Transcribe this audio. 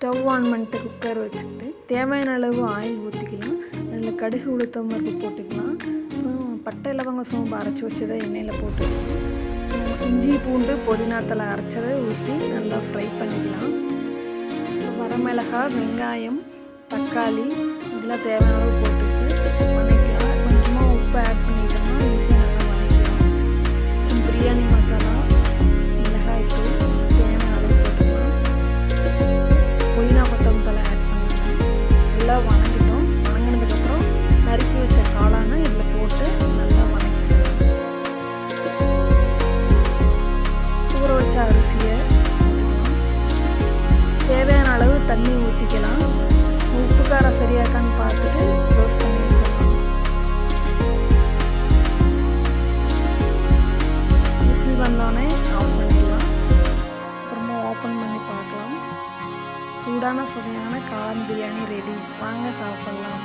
Stove on பண்ணிட்டு cooker வச்சுக்கிட்டு தேவையான அளவு ஆயில் ஊற்றிக்கலாம் அதில் கடுகு உளுத்தம் பருப்பு போட்டுக்கலாம். அப்புறம் பட்டை லவங்க சோம்பு அரைச்சி வச்சதை எண்ணெயில் போட்டுக்கலாம். இஞ்சி பூண்டு புதினா தலை அரைச்சதை ஊற்றி நல்லா ஃப்ரை பண்ணிக்கலாம். வரமிளகா வெங்காயம் தக்காளி இதெல்லாம் தேவையான அளவு போட்டுக்கிட்டு வணக்கலாம் கொஞ்சமாக உப்பு ஆட் பண்ணிட்டோம்னா ஈஸியாக நல்லா பிரியாணி தண்ணி ஊற்றிக்கலாம் உப்பு காரம் சரியாக்கான்னு பார்த்துட்டு க்ளோஸ் பண்ணி விசில் வந்தோடனே ஆஃப் பண்ணிடலாம். அப்புறமா ஓப்பன் பண்ணி பார்க்கலாம். சூடான சுவையான காளான் பிரியாணி ரெடி வாங்க சாப்பிட்லாம்.